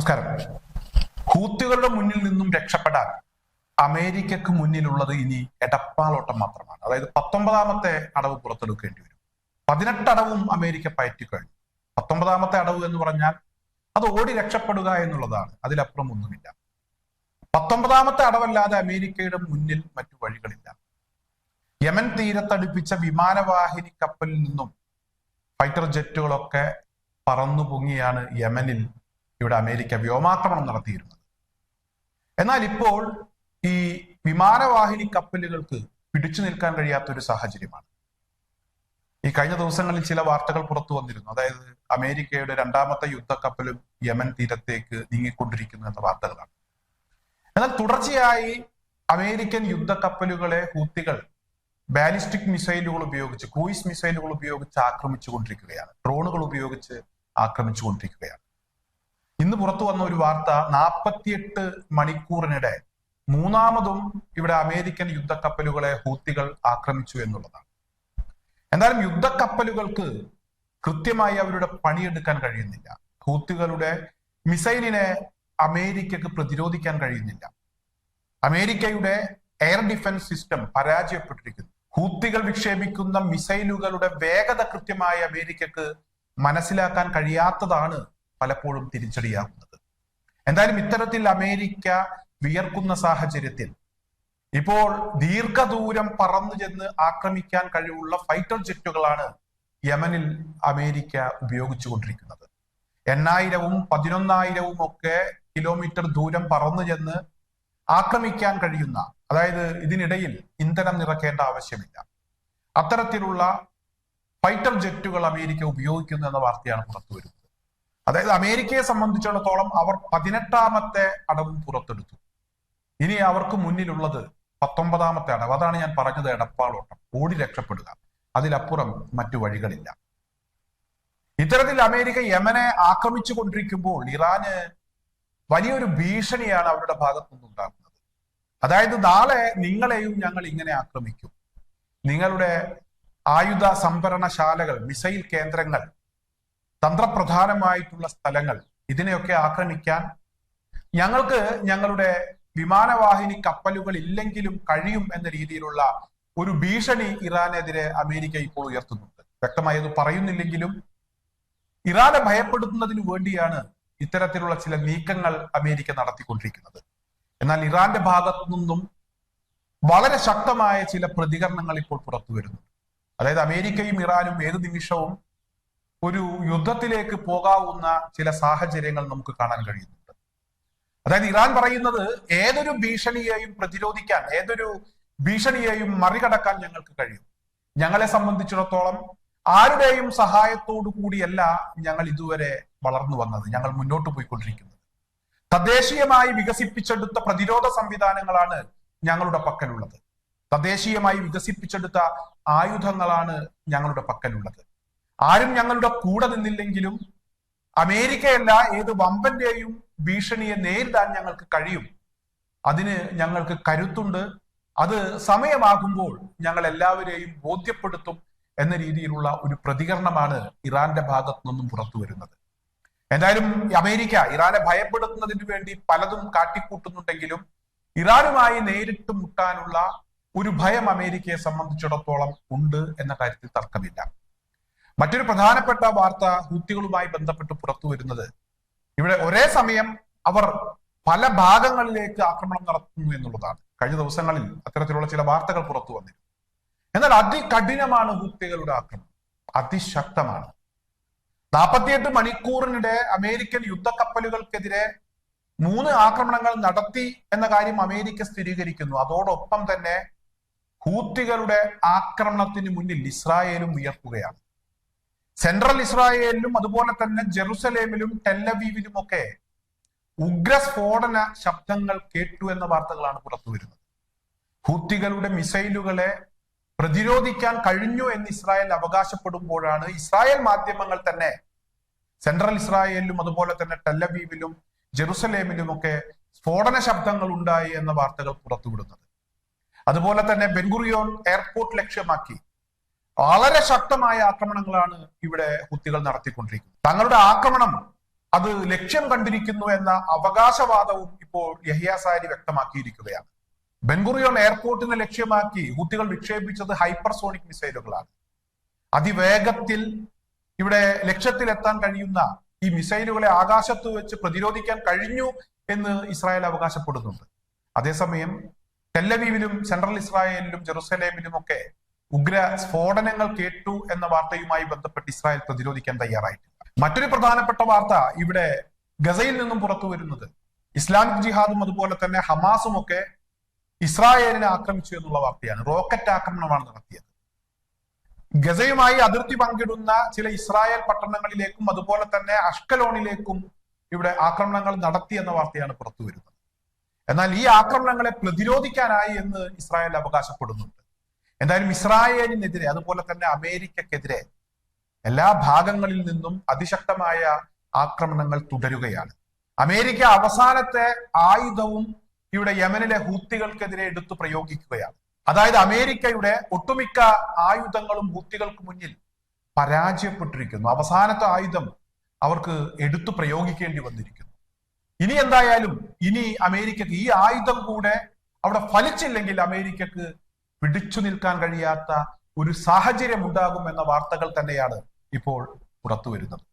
നമസ്കാരം. ഹൂത്തികളുടെ മുന്നിൽ നിന്നും രക്ഷപ്പെടാൻ അമേരിക്കക്ക് മുന്നിലുള്ളത് ഇനി എടപ്പാളോട്ടം മാത്രമാണ്. അതായത് പത്തൊമ്പതാമത്തെ അടവ് പുറത്തെടുക്കേണ്ടി വരും. പതിനെട്ടടവും അമേരിക്ക പയറ്റിക്കഴിഞ്ഞു പത്തൊമ്പതാമത്തെ അടവ് എന്ന് പറഞ്ഞാൽ അത് ഓടി രക്ഷപ്പെടുക എന്നുള്ളതാണ്. അതിലപ്പുറം ഒന്നുമില്ല. പത്തൊമ്പതാമത്തെ അടവല്ലാതെ അമേരിക്കയുടെ മുന്നിൽ മറ്റു വഴികളില്ല. യമൻ തീരത്തടുപ്പിച്ച വിമാനവാഹിനി കപ്പലിൽ നിന്നും ഫൈറ്റർ ജെറ്റുകളൊക്കെ പറന്നു പൊങ്ങിയാണ് യമനിൽ ഇവിടെ അമേരിക്ക വ്യോമാക്രമണം നടത്തിയിരുന്നത്. എന്നാൽ ഇപ്പോൾ ഈ വിമാനവാഹിനി കപ്പലുകൾക്ക് പിടിച്ചു നിൽക്കാൻ കഴിയാത്ത ഒരു സാഹചര്യമാണ്. ഈ കഴിഞ്ഞ ദിവസങ്ങളിൽ ചില വാർത്തകൾ പുറത്തു വന്നിരുന്നു. അതായത് അമേരിക്കയുടെ രണ്ടാമത്തെ യുദ്ധക്കപ്പലും യമൻ തീരത്തേക്ക് നീങ്ങിക്കൊണ്ടിരിക്കുന്നു എന്ന വാർത്തകളാണ്. എന്നാൽ തുടർച്ചയായി അമേരിക്കൻ യുദ്ധക്കപ്പലുകളെ ഹൂത്തികൾ ബാലിസ്റ്റിക് മിസൈലുകൾ ഉപയോഗിച്ച് ക്രൂയിസ് മിസൈലുകൾ ഉപയോഗിച്ച് ആക്രമിച്ചുകൊണ്ടിരിക്കുകയാണ്. ഡ്രോണുകൾ ഉപയോഗിച്ച് ആക്രമിച്ചുകൊണ്ടിരിക്കുകയാണ്. ഇന്ന് പുറത്തു വന്ന ഒരു വാർത്ത നാൽപ്പത്തിയെട്ട് മണിക്കൂറിനിടെ മൂന്നാമതും ഇവിടെ അമേരിക്കൻ യുദ്ധക്കപ്പലുകളെ ഹൂത്തികൾ ആക്രമിച്ചു എന്നുള്ളതാണ്. എന്തായാലും യുദ്ധക്കപ്പലുകൾക്ക് കൃത്യമായി അവരുടെ പണിയെടുക്കാൻ കഴിയുന്നില്ല. ഹൂത്തികളുടെ മിസൈലിനെ അമേരിക്കക്ക് പ്രതിരോധിക്കാൻ കഴിയുന്നില്ല. അമേരിക്കയുടെ എയർ ഡിഫൻസ് സിസ്റ്റം പരാജയപ്പെട്ടിരിക്കുന്നു. ഹൂത്തികൾ വിക്ഷേപിക്കുന്ന മിസൈലുകളുടെ വേഗത കൃത്യമായി അമേരിക്കക്ക് മനസ്സിലാക്കാൻ കഴിയാത്തതാണ് പലപ്പോഴും തിരിച്ചടിയാകുന്നത് എന്തായാലും ഇത്തരത്തിൽ അമേരിക്ക വിയർക്കുന്ന സാഹചര്യത്തിൽ ഇപ്പോൾ ദീർഘദൂരം പറന്നു ചെന്ന് ആക്രമിക്കാൻ കഴിവുള്ള ഫൈറ്റർ ജെറ്റുകളാണ് യമനിൽ അമേരിക്ക ഉപയോഗിച്ചുകൊണ്ടിരിക്കുന്നത് എണ്ണായിരവും പതിനൊന്നായിരവും ഒക്കെ കിലോമീറ്റർ ദൂരം പറന്നു ചെന്ന് ആക്രമിക്കാൻ കഴിയുന്ന അതായത് ഇതിനിടയിൽ ഇന്ധനം നിറക്കേണ്ട ആവശ്യമില്ല. അത്തരത്തിലുള്ള ഫൈറ്റർ ജെറ്റുകൾ അമേരിക്ക ഉപയോഗിക്കുന്നു എന്ന വാർത്തയാണ് പുറത്തു വരുന്നത് അതായത് അമേരിക്കയെ സംബന്ധിച്ചിടത്തോളം അവർ പതിനെട്ടാമത്തെ അടവും പുറത്തെടുത്തു. ഇനി അവർക്ക് മുന്നിലുള്ളത് പത്തൊമ്പതാമത്തെ അടവ്. അതാണ് ഞാൻ പറഞ്ഞത് എടപ്പാളോട്ടം. ഓടി രക്ഷപ്പെടുക. അതിലപ്പുറം മറ്റു വഴികളില്ല. ഇത്തരത്തിൽ അമേരിക്ക യമനെ ആക്രമിച്ചു കൊണ്ടിരിക്കുമ്പോൾ ഇറാന് വലിയൊരു ഭീഷണിയാണ് അവരുടെ ഭാഗത്തു നിന്നുണ്ടാകുന്നത്. അതായത് നാളെ നിങ്ങളെയും ഞങ്ങൾ ഇങ്ങനെ ആക്രമിക്കും. നിങ്ങളുടെ ആയുധ സംഭരണശാലകൾ മിസൈൽ കേന്ദ്രങ്ങൾ തന്ത്രപ്രധാനമായിട്ടുള്ള സ്ഥലങ്ങൾ ഇതിനെയൊക്കെ ആക്രമിക്കാൻ ഞങ്ങൾക്ക് ഞങ്ങളുടെ വിമാനവാഹിനി കപ്പലുകൾ ഇല്ലെങ്കിലും കഴിയും എന്ന രീതിയിലുള്ള ഒരു ഭീഷണി ഇറാനെതിരെ അമേരിക്ക ഇപ്പോൾ ഉയർത്തുന്നുണ്ട്. വ്യക്തമായി അത് പറയുന്നില്ലെങ്കിലും ഇറാനെ ഭയപ്പെടുത്തുന്നതിന് വേണ്ടിയാണ് ഇത്തരത്തിലുള്ള ചില നീക്കങ്ങൾ അമേരിക്ക നടത്തിക്കൊണ്ടിരിക്കുന്നത്. എന്നാൽ ഇറാന്റെ ഭാഗത്തു നിന്നും വളരെ ശക്തമായ ചില പ്രതികരണങ്ങൾ ഇപ്പോൾ പുറത്തു വരുന്നു അതായത് അമേരിക്കയും ഇറാനും ഏത് നിമിഷവും ഒരു യുദ്ധത്തിലേക്ക് പോകാവുന്ന ചില സാഹചര്യങ്ങൾ നമുക്ക് കാണാൻ കഴിയുന്നുണ്ട്. അതായത് ഇറാൻ പറയുന്നത് ഏതൊരു ഭീഷണിയെയും പ്രതിരോധിക്കാൻ ഏതൊരു ഭീഷണിയെയും മറികടക്കാൻ ഞങ്ങൾക്ക് കഴിയും. ഞങ്ങളെ സംബന്ധിച്ചിടത്തോളം ആരുടെയും സഹായത്തോടു കൂടിയല്ല ഞങ്ങൾ ഇതുവരെ വളർന്നു വന്നത് ഞങ്ങൾ മുന്നോട്ട് പോയിക്കൊണ്ടിരിക്കുന്നത്. തദ്ദേശീയമായി വികസിപ്പിച്ചെടുത്ത പ്രതിരോധ സംവിധാനങ്ങളാണ് ഞങ്ങളുടെ പക്കലുള്ളത്. തദ്ദേശീയമായി വികസിപ്പിച്ചെടുത്ത ആയുധങ്ങളാണ് ഞങ്ങളുടെ പക്കലുള്ളത്. ആരും ഞങ്ങളുടെ കൂടെ നിന്നില്ലെങ്കിലും അമേരിക്കയല്ല ഏത് വമ്പന്റെയും ഭീഷണിയെ നേരിടാൻ ഞങ്ങൾക്ക് കഴിയും. അതിന് ഞങ്ങൾക്ക് കരുത്തുണ്ട്. അത് സമയമാകുമ്പോൾ ഞങ്ങൾ എല്ലാവരെയും ബോധ്യപ്പെടുത്തും എന്ന രീതിയിലുള്ള ഒരു പ്രതികരണമാണ് ഇറാന്റെ ഭാഗത്തു നിന്നും പുറത്തു വരുന്നത്. എന്തായാലും അമേരിക്ക ഇറാനെ ഭയപ്പെടുത്തുന്നതിന് വേണ്ടി പലതും കാട്ടിക്കൂട്ടുന്നുണ്ടെങ്കിലും ഇറാനുമായി നേരിട്ട് മുട്ടാനുള്ള ഒരു ഭയം അമേരിക്കയെ സംബന്ധിച്ചിടത്തോളം ഉണ്ട് എന്ന കാര്യത്തിൽ തർക്കമില്ല. മറ്റൊരു പ്രധാനപ്പെട്ട വാർത്ത ഹൂത്തികളുമായി ബന്ധപ്പെട്ട് പുറത്തു വരുന്നത്. ഇവിടെ ഒരേ സമയം അവർ പല ഭാഗങ്ങളിലേക്ക് ആക്രമണം നടത്തുന്നു എന്നുള്ളതാണ്. കഴിഞ്ഞ ദിവസങ്ങളിൽ അത്തരത്തിലുള്ള ചില വാർത്തകൾ പുറത്തു വന്നിരുന്നു. എന്നാൽ അതികഠിനമാണ് ഹൂത്തികളുടെ ആക്രമണം. അതിശക്തമാണ്. നാൽപ്പത്തിയെട്ട് മണിക്കൂറിനിടെ അമേരിക്കൻ യുദ്ധക്കപ്പലുകൾക്കെതിരെ മൂന്ന് ആക്രമണങ്ങൾ നടത്തി എന്ന കാര്യം അമേരിക്ക സ്ഥിരീകരിക്കുന്നു. അതോടൊപ്പം തന്നെ ഹൂത്തികളുടെ ആക്രമണത്തിന് മുന്നിൽ ഇസ്രായേലും ഉയർത്തുകയാണ് സെൻട്രൽ ഇസ്രായേലിലും അതുപോലെ തന്നെ ജെറുസലേമിലും ടെല്ലവീവിലും ഒക്കെ ഉഗ്രസ്ഫോടന ശബ്ദങ്ങൾ കേട്ടു എന്ന വാർത്തകളാണ് പുറത്തു വരുന്നത്. ഹൂത്തികളുടെ മിസൈലുകളെ പ്രതിരോധിക്കാൻ കഴിഞ്ഞു എന്ന് ഇസ്രായേൽ അവകാശപ്പെടുമ്പോഴാണ് ഇസ്രായേൽ മാധ്യമങ്ങൾ തന്നെ സെൻട്രൽ ഇസ്രായേലിലും അതുപോലെ തന്നെ ടെല്ലബീവിലും ജെറുസലേമിലും ഒക്കെ സ്ഫോടന ശബ്ദങ്ങൾ ഉണ്ടായി എന്ന വാർത്തകൾ പുറത്തുവിടുന്നത്. അതുപോലെ തന്നെ ബെൻഗുറിയോൺ എയർപോർട്ട് ലക്ഷ്യമാക്കി വളരെ ശക്തമായ ആക്രമണങ്ങളാണ് ഇവിടെ ഹുത്തികൾ നടത്തിക്കൊണ്ടിരിക്കുന്നത്. തങ്ങളുടെ ആക്രമണം അത് ലക്ഷ്യം കണ്ടിരിക്കുന്നു എന്ന അവകാശവാദവും ഇപ്പോൾ യഹിയാസാരി വ്യക്തമാക്കിയിരിക്കുകയാണ്. ബെൻഗുറിയോൺ എയർപോർട്ടിനെ ലക്ഷ്യമാക്കി ഹൂത്തികൾ വിക്ഷേപിച്ചത് ഹൈപ്പർസോണിക് മിസൈലുകളാണ്. അതിവേഗത്തിൽ ഇവിടെ ലക്ഷ്യത്തിലെത്താൻ കഴിയുന്ന ഈ മിസൈലുകളെ ആകാശത്ത് വെച്ച് പ്രതിരോധിക്കാൻ കഴിഞ്ഞു എന്ന് ഇസ്രായേൽ അവകാശപ്പെടുന്നുണ്ട്. അതേസമയം ടെല്ലവീവിലും സെൻട്രൽ ഇസ്രായേലിലും ജെറുസലേമിലും ഒക്കെ ഉഗ്ര സ്ഫോടനങ്ങൾ കേട്ടു എന്ന വാർത്തയുമായി ബന്ധപ്പെട്ട് ഇസ്രായേൽ പ്രതിരോധിക്കാൻ തയ്യാറായിട്ടില്ല. മറ്റൊരു പ്രധാനപ്പെട്ട വാർത്ത ഇവിടെ ഗസയിൽ നിന്നും പുറത്തു വരുന്നത്. ഇസ്ലാമിക് ജിഹാദും അതുപോലെ തന്നെ ഹമാസും ഒക്കെ ഇസ്രായേലിനെ ആക്രമിച്ചു എന്നുള്ള വാർത്തയാണ്. റോക്കറ്റ് ആക്രമണമാണ് നടത്തിയത്. ഗസയുമായി അതിർത്തി പങ്കിടുന്ന ചില ഇസ്രായേൽ പട്ടണങ്ങളിലേക്കും അതുപോലെ തന്നെ അഷ്കലോണിലേക്കും ഇവിടെ ആക്രമണങ്ങൾ നടത്തി എന്ന വാർത്തയാണ് പുറത്തു വരുന്നത്. എന്നാൽ ഈ ആക്രമണങ്ങളെ പ്രതിരോധിക്കാനായി എന്ന് ഇസ്രായേൽ അവകാശപ്പെടുന്നുണ്ട്. എന്തായാലും ഇസ്രായേലിനെതിരെ അതുപോലെ തന്നെ അമേരിക്കക്കെതിരെ എല്ലാ ഭാഗങ്ങളിൽ നിന്നും അതിശക്തമായ ആക്രമണങ്ങൾ തുടരുകയാണ്. അമേരിക്ക അവസാനത്തെ ആയുധവും ഇവിടെ യമനിലെ ഹൂത്തികൾക്കെതിരെ എടുത്തു പ്രയോഗിക്കുകയാണ്. അതായത് അമേരിക്കയുടെ ഒട്ടുമിക്ക ആയുധങ്ങളും ഹൂത്തികൾക്ക് മുന്നിൽ പരാജയപ്പെട്ടിരിക്കുന്നു. അവസാനത്തെ ആയുധം അവർക്ക് എടുത്തു പ്രയോഗിക്കേണ്ടി വന്നിരിക്കുന്നു. ഇനി എന്തായാലും ഇനി അമേരിക്കക്ക് ഈ ആയുധം കൂടെ അവിടെ ഫലിച്ചില്ലെങ്കിൽ അമേരിക്കക്ക് പിടിച്ചു നിൽക്കാൻ കഴിയാത്ത ഒരു സാഹചര്യം ഉണ്ടാകും എന്ന വാർത്തകൾ തന്നെയാണ് ഇപ്പോൾ പുറത്തു വരുന്നത്